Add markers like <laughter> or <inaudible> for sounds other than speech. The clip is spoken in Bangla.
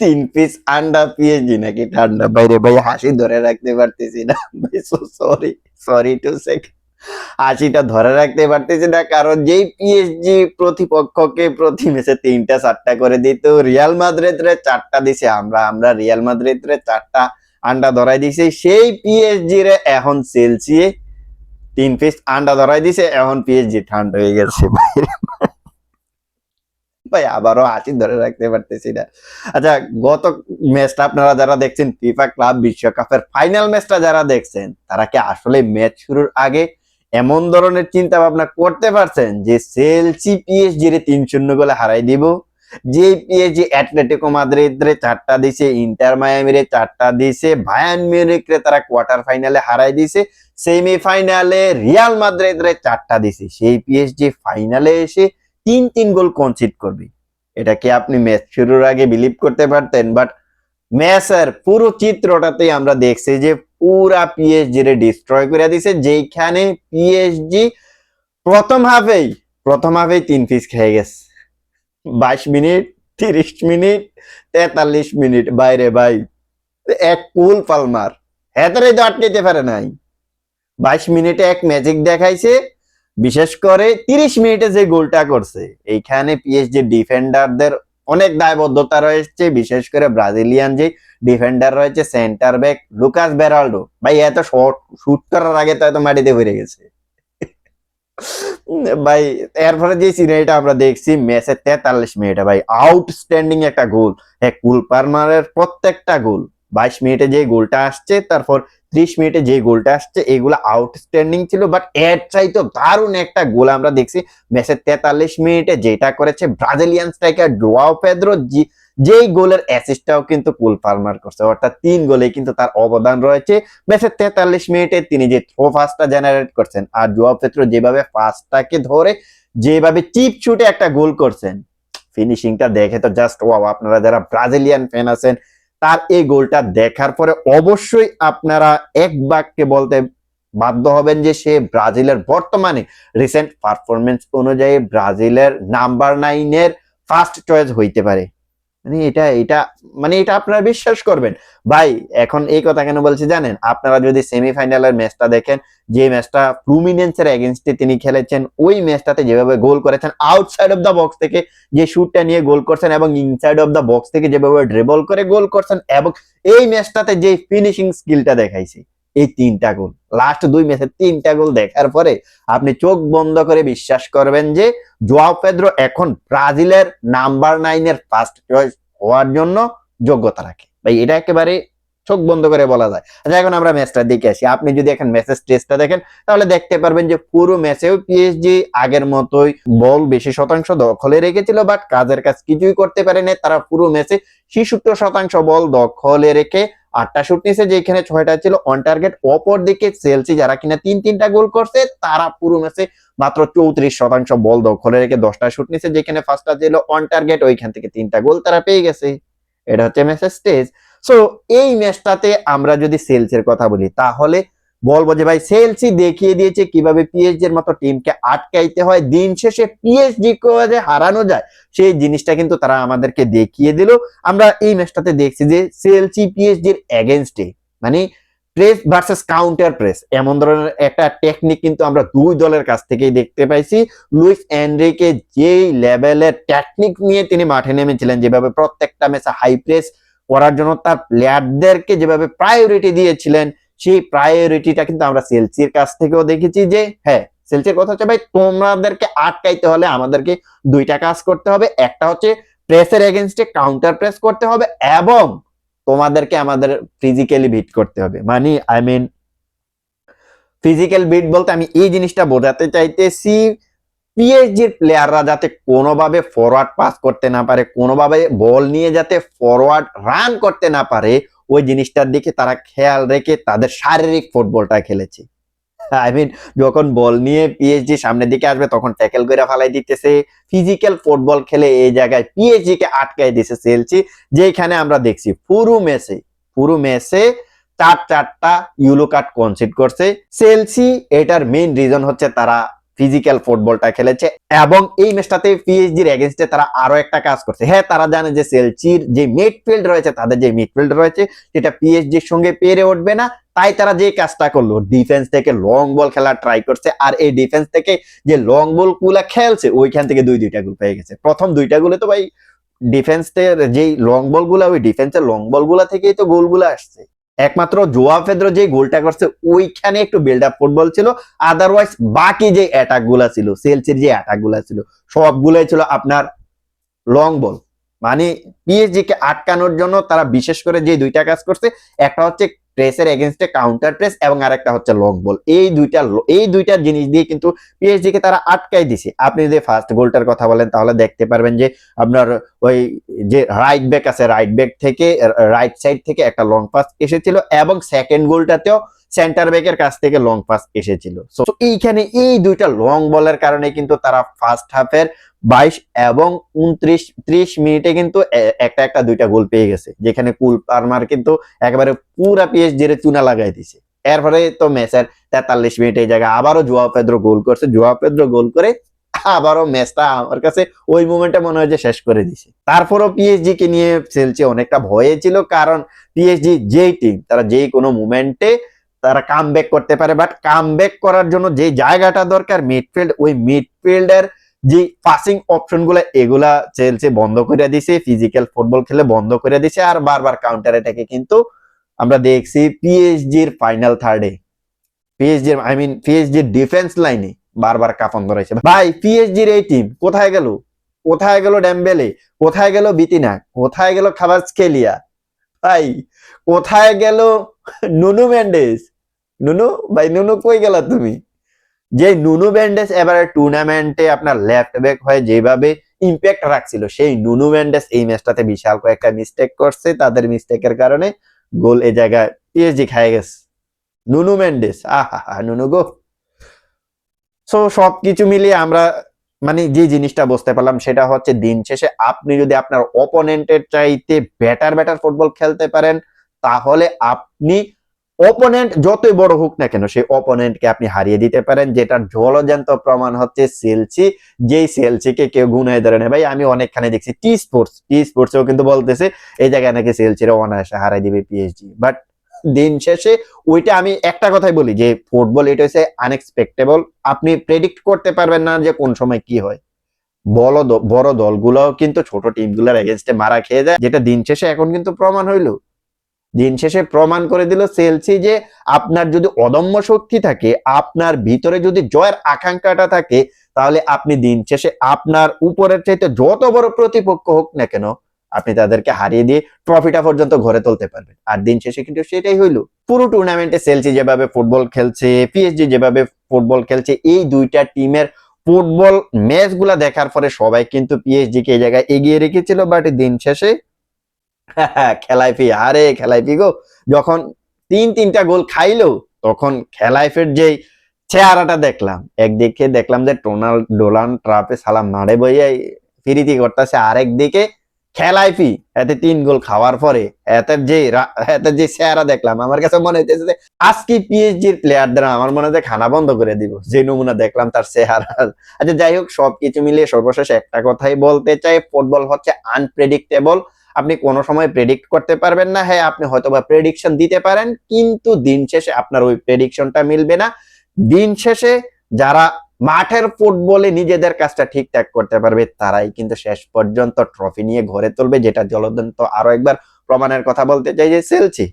তিন পিস আন্ডা পিএসজি নাকি? ঠান্ডা, বাইরে ভাই হাসি ধরে রাখতে পারতেছি না। ভাই সরি সরি টু সে হাসিটা ধরে রাখতে পারতেছি না, কারণ যেই পিএসজি প্রতিপক্ষকে প্রতি ম্যাচে তিনটা, চারটা করে দিত রিয়াল মাদ্রিদ রে চারটা দিছে আমরা আমরা রিয়াল মাদ্রিদ রে চারটা আন্ডা ধরাই দিছে। সেই পিএসজি রে এখন সেলসি তিন পিস আন্ডা ধরাই দিছে, এখন পিএসজি ঠান্ডা হয়ে গেছে ভাই, আবারও হাসি ধরে রাখতে পারতেছি না। আচ্ছা গত ম্যাচটা আপনারা যারা দেখছেন ফিফা ক্লাব বিশ্বকাপের ফাইনাল ম্যাচটা যারা দেখছেন, তারা কি আসলে ম্যাচ শুরুর আগে এমন ধরনের চিন্তা ভাবনা করতে পারছেন যে সেলসি পিএসজি রে তিন শূন্য গোলে হারাই দিব? যে পিএসজি অ্যাটলেটিকো মাদ্রিদ রে চারটা দিছে ইন্টার মায়ামি রে চারটা দিছে বায়ার্ন মিউনিক রে তারা কোয়ার্টার ফাইনালে হারাই দিছে সেমি ফাইনালে রিয়াল মাদ্রিদ রে চারটা দিছে। সেই পিএসজি ফাইনালে এসে তিন তিন গোল কনসিড করবে। এটা কি আপনি ম্যাচ শুরুর আগে বিলিভ করতে পারতেন বাট ম্যাচের পুরো চিত্রটাতেই আমরা দেখছি যে পুরা পিএসজি রে ডিস্ট্রয় করে দিছে যেখানে পিএসজি প্রথম হাফেই প্রথম হাফেই তিন পিস খেয়ে গেছে। বাইশ মিনিট, তিরিশ মিনিট, তেতাল্লিশ মিনিট, বাইরে ভাই, এক কুল পালমার। হেতারে তো আটকাইতে পারে নাই। বাইশ মিনিটে এক ম্যাজিক দেখাইছে বিশেষ করে তিরিশ মিনিটে যে গোলটা করছে, এইখানে পিএসজি ডিফেন্ডারদের অনেক দায়বদ্ধতা রয়েছে, বিশেষ করে ব্রাজিলিয়ান যে ডিফেন্ডার রয়েছে সেন্টার ব্যাক লুকাস বেরাল্ডো। ভাই, এত শর্ট শুট করার আগে তো এত মাটিতে পড়ে গেছে। ভাই, এরপরে যে সিনারিটা আমরা দেখছি ম্যাচের তেতাল্লিশ মিনিটে, ভাই আউটস্ট্যান্ডিং একটা গোল। হ্যাঁ কুলপারমারের প্রত্যেকটা গোল। বাইশ মিনিটে যে গোলটা আসছে, তারপর ত্রিশ মিনিটে যে গোলটা আসছে, এগুলো আউটস্ট্যান্ডিং ছিল বাট এর চাইতো দারুণ একটা গোল আমরা দেখছি। ম্যাচের তেতাল্লিশ মিনিটে যেটা করেছে, ব্রাজিলিয়ান স্ট্রাইকার ডোয়াও পেদ্রো যেই গোলের অ্যাসিস্টটাও কিন্তু কুল পালমার করছে। অর্থাৎ তিন গোলে কিন্তু তার অবদান রয়েছে। ম্যাচের তেতাল্লিশ মিনিটে তিনি যে থ্রো ফাস্টটা জেনারেট করছেন, আর জোয়াও পেদ্রো যেভাবে ফাস্টটাকে ধরে, যেভাবে চিপ ছুটে একটা গোল করছেন ফিনিশিংটা দেখে তো জাস্ট ওয়াও আপনারা যারা ব্রাজিলিয়ান ফ্যান আছেন তার এই গোলটা দেখার পরে অবশ্যই আপনারা এক বাক্যে বলতে বাধ্য হবেন যে সে ব্রাজিলের বর্তমানে রিসেন্ট পারফরমেন্স অনুযায়ী ব্রাজিলের নাম্বার নাইনের ফার্স্ট চয়েস হইতে পারে। মানে এটা এটা মানে এটা আপনারা বিশ্বাস করবেন। ভাই, এখন এই কথা কেন বলছি জানেন? আপনারা যদি সেমিফাইনালের ম্যাচটা দেখেন, যে ম্যাচটা ফ্লুমিনেন্সের এগেনস্টে তিনি খেলেছেন, ওই ম্যাচটাতে যেভাবে গোল করেছেন আউটসাইড অফ দ্য বক্স থেকে যে শুটটা নিয়ে গোল করছেন এবং ইনসাইড অফ দ্য বক্স থেকে যেভাবে ড্রেবল করে গোল করছেন, এবং এই ম্যাচটাতে যে ফিনিশিং স্কিলটা দেখাইছে। এই তিনটা গোল। লাস্ট দুই ম্যাচে তিনটা গোল দেখার পরে আপনি চোখ বন্ধ করে বিশ্বাস করবেন যে জোয়াও পেদ্রো এখন ব্রাজিলের নাম্বার নাইনের ফার্স্ট চয়েস হওয়ার জন্য যোগ্যতা রাখে। ভাই, এটা একেবারে চোখ বন্ধ করে বলা যায়। আচ্ছা এখন আমরা ম্যাচটা দেখে আসি। আপনি যদি এখন ম্যাচের স্টেজটা দেখেন, তাহলে দেখতে পারবেন যে পুরো ম্যাচেও পিএসজি আগের মতোই বল বেশি শতাংশ দখলে রেখেছিল বাট কাজের কাজ কিছুই করতে পারেনি। তারা পুরো ম্যাচে ছিষট্টি শতাংশ বল দখলে রেখে আটটা শুট নিয়েছে যেখানে ছয়টা ছিল অন টার্গেট অপর দিকে সেলসি যারা কিনা তিন, তিনটা গোল করছে, তারা পুরো ম্যাচে মাত্র চৌত্রিশ শতাংশ বল দখলে রেখে দশটা শুট নিয়েছে যেখানে ফার্স্টটা ছিল অন টার্গেট ওইখান থেকে তিনটা গোল তারা পেয়ে গেছে। এটা হচ্ছে ম্যাচের স্টেজ সো এই ম্যাচটাতে আমরা যদি সেলসের কথা বলি, তাহলে বলব যে ভাই সেলসি দেখিয়ে দিয়েছে কীভাবে পিএসজি এর মতো টিমকে আটকাইতে হয়। দিন শেষে পিএসজি যে হারানো যায়, সেই জিনিসটা কিন্তু তারা আমাদেরকে দেখিয়ে দিল। আমরা এই ম্যাচটাতে দেখছি যে সেলসি পিএসজির এগেনস্টে মানে প্রেস ভার্সেস কাউন্টার প্রেস এমন ধরনের একটা টেকনিক কিন্তু আমরা দুই দলের কাছ থেকেই দেখতে পাইছি। লুইস এনরিকে যেই লেভেলের টেকনিক নিয়ে তিনি মাঠে নেমেছিলেন, যেভাবে প্রত্যেকটা ম্যাচে হাই প্রেস করার জন্য তার প্লেয়ারদেরকে যেভাবে প্রায়োরিটি দিয়েছিলেন সেই প্রায়োরিটিটা কিন্তু আমরা সেলসির কাছ থেকেও দেখেছি যে হ্যাঁ সেলসির কথা হচ্ছে, ভাই তোমাদেরকে আটকাইতে হলে আমাদেরকে দুইটা কাজ করতে হবে। একটা হচ্ছে প্রেসের এগেনস্টে কাউন্টার প্রেস করতে হবে এবং তোমাদেরকে আমাদের ফিজিক্যালি বিট করতে হবে। মানে আই মিন ফিজিক্যাল বিট বলতে আমি এই জিনিসটা বোঝাতে চাইতেছি পিএসজির প্লেয়াররা যাতে কোনোভাবে ফরওয়ার্ড পাস করতে না পারে, কোনোভাবে বল নিয়ে যাতে ফরওয়ার্ড রান করতে না পারে ওই জিনিসটার দিকে তারা খেয়াল রেখে তাদের শারীরিক ফুটবলটা খেলেছে। আই মিন যখন বল নিয়ে পিএইচডি সামনের দিকে আসবে, তখন ট্যাকেল করে ফালাই দিতেছে। ফিজিক্যাল ফুটবল খেলে এই জায়গায় পিএসজি কে আটকাই দিছে সেলসি যেখানে আমরা দেখছি পুরো ম্যাচে পুরো ম্যাচে চার চারটা ইউলো কার্ড কনসিড করছে। সেলসি এটার মেইন রিজন হচ্ছে তারা ফিজিক্যাল ফুটবলটা খেলেছে এবং এই ম্যাচটাতে পিএসজির এগেনস্টে তারা আরও একটা কাজ করছে। হ্যাঁ তারা জানে যে সেলচির যে মিডফিল্ড রয়েছে, তাদের যে মিডফিল্ড রয়েছে, সেটা পিএসজির সঙ্গে পেরে উঠবে না। তাই তারা যে কাজটা করল ডিফেন্স থেকে লং বল খেলা ট্রাই করছে, আর এই ডিফেন্স থেকে যে লং বলগুলা খেলছে, ওইখান থেকে দুই, দুইটা গোল পেয়ে গেছে। প্রথম দুইটা গোলে তো ভাই ডিফেন্সের যেই লং বলগুলা, ওই ডিফেন্সের লং বলগুলা থেকেই তো গোলগুলো আসছে। একমাত্র জোয়া ফেদ্রো যে গোলটা করছে, ওইখানে একটু বিল্ড আপ ফুটবল ছিল। আদারওয়াইজ বাকি যে অ্যাটাকগুলা ছিল সেলসির যে অ্যাটাকগুলা ছিল, সবগুলাই ছিল আপনার লং বল মানে পিএসজি কে আটকানোর জন্য তারা বিশেষ করে যে দুইটা কাজ করছে, একটা হচ্ছে প্রেসের এগেনস্টে কাউন্টার প্রেস এবং আরেকটা হচ্ছে লং বল এই দুইটা এই দুইটা জিনিস দিয়ে কিন্তু পিএসজি কে তারা আটকাই দিছে। আপনি যদি ফার্স্ট গোলটার কথা বলেন, তাহলে দেখতে পারবেন যে আপনার ওই যে রাইট ব্যাক আছে রাইট ব্যাক থেকে রাইট সাইড থেকে একটা লং পাস এসেছিল এবং সেকেন্ড গোলটাতেও সেন্টার ব্যাকের কাছ থেকে লং পাস এসেছিল। So, এইখানে এই দুইটা লং বলের কারণে কিন্তু তারা ফার্স্ট হাফের বাইশ এবং উনত্রিশ ত্রিশ মিনিটে কিন্তু একটা একটা দুইটা গোল পেয়ে গেছে। যেখানে কুল পারমার কিন্তু একেবারে পুরা পিএসজি রে চুনা লাগাই দিছে। এরপরে তো ম্যাচের তেতাল্লিশ মিনিট এই জায়গায় আবারও জুয়া পেদ্রো গোল করছে। জুয়া পেদ্রো গোল করে আবারও ম্যাচটা আমার কাছে ওই মুমেন্টে মনে হয় যে শেষ করে দিছে। তারপরও পিএসজি কে নিয়ে চেলসি অনেকটা ভয়ে ছিল। কারণ পিএসজি যেই টিম তারা যেই কোনো মুমেন্টে তারা কাম করতে পারে বাট কাম করার জন্য যে জায়গাটা দরকার মিডফিল্ড ওই মিডফিল্ডের যে পাসিং অপশনগুলা এগুলা চেলসি বন্ধ করে দিছে ফিজিক্যাল ফুটবল খেলে বন্ধ করে দিছে, আর বারবার কাউন্টার অ্যাটাকে কিন্তু আমরা দেখছি পিএসজির ফাইনাল থার্ডে পিএসজির আই মিন পিএসজির ডিফেন্স লাইনে বারবার কাফন ধরেছে ভাই পিএসজির এই টিম কোথায় গেল? কোথায় গেল ড্যাম্বেলে কোথায় গেল বিতিনা কোথায় গেল খাবার স্কেলিয়া ভাই, কোথায় গেল নুনু মেন্ডেস নুনু? ভাই, নুনু কই গেল তুমি? যে নুনু মেন্ডেস এবারে টুর্নামেন্টে আপনার লেফট ব্যাক হয়ে যেভাবে ইম্প্যাক্ট রাখছিল, সেই নুনু মেন্ডেস এই ম্যাচটাতে বিশাল কয়েকটা মিস্টেক করছে, তাদের মিস্টেকের কারণে গোল এ জায়গায় পিএসজি খায় গেছে। নুনু মেন্ডেস আহা নুনু গো। সো সবকিছু মিলিয়ে আমরা মানে যে জিনিসটা বুঝতে পারলাম, সেটা হচ্ছে দিন শেষে আপনি যদি আপনার অপোনেন্টের চাইতে বেটার বেটার ফুটবল খেলতে পারেন তাহলে আপনি অপোনেন্ট যতই বড় হোক না কেন, সেই অপোনেন্টকে আপনি হারিয়ে দিতে পারেন, যেটার জলজান্ত প্রমাণ হচ্ছে সেলসি। যেই সেলসিকে কেউ গুনায় ধরে নেয় ভাই, আমি অনেকখানে দেখছি টি স্পোর্টস টি স্পোর্টসেও কিন্তু বলতেছে, এই জায়গায় নাকি সেলসিরা অনায়াসে হারাই দিবে পিএইচডি বাট দিন শেষে ওইটা আমি একটা কথাই বলি, যে ফুটবল এটা হচ্ছে আনএক্সপেক্টেবল আপনি প্রেডিক্ট করতে পারবেন না যে কোন সময় কি হয়। বড় দ- বড় দলগুলোও কিন্তু ছোট টিমগুলোর এগেনস্টে মারা খেয়ে যায়, যেটা দিন শেষে এখন কিন্তু প্রমাণ হইল। দিন শেষে প্রমাণ করে দিল সেলসি যে আপনার যদি অদম্য শক্তি থাকে, আপনার ভিতরে যদি জয়ের আকাঙ্ক্ষাটা থাকে, তাহলে আপনি দিন শেষে আপনার উপরের চাইতে যত বড় প্রতিপক্ষ হোক না কেন, আপনি তাদেরকে হারিয়ে দিয়ে ট্রফিটা পর্যন্ত ঘরে তুলতে পারবেন। আর দিন শেষে কিন্তু সেটাই হইল। পুরো টুর্নামেন্টে সেলসি যেভাবে ফুটবল খেলছে পিএসজি যেভাবে ফুটবল খেলছে, এই দুইটা টিমের ফুটবল ম্যাচগুলা দেখার পরে সবাই কিন্তু পিএসজি কে এই জায়গায় এগিয়ে রেখেছিল বাট দিন শেষে <laughs> খেলায় ফি আরে, খেলায় ফি গো যখন তিন, তিনটা গোল খাইলো, তখন খেলায় ফের যেই চেহারাটা দেখলাম, একদিকে দেখলাম যে টোনাল্ড ডোলান ট্রাপে সালাম মারে বইয়ে ফিরিতি করতেছে, আরেকদিকে খেলায় ফি, এতে তিন গোল খাওয়ার পরে এতে যে রা- এতে যে চেহারা দেখলাম, আমার কাছে মনে হইতেছে যে আজকে পিএসজির প্লেয়ারদের আমার মনে হয় খানা বন্ধ করে দিব, যে নমুনা দেখলাম তার চেহারা। আচ্ছা যাই হোক, সবকিছু মিলিয়ে সর্বশেষ একটা কথাই বলতে চাই ফুটবল হচ্ছে আনপ্রেডিক্টেবল আপনি কোনো সময় প্রেডিক্ট করতে পারবেন না। হ্যাঁ আপনি হয়তো বা প্রেডিকশন দিতে পারেন, কিন্তু দিন শেষে আপনার ওই প্রেডিকশনটা মিলবে না। দিন শেষে যারা মাঠের ফুটবলে নিজেদের কাজটা ঠিকঠাক করতে পারবে, তারাই কিন্তু শেষ পর্যন্ত ট্রফি নিয়ে ঘরে তুলবে, যেটা জলদন্ত আরও একবার প্রমাণের কথা বলতে চাই যে, সেলসি।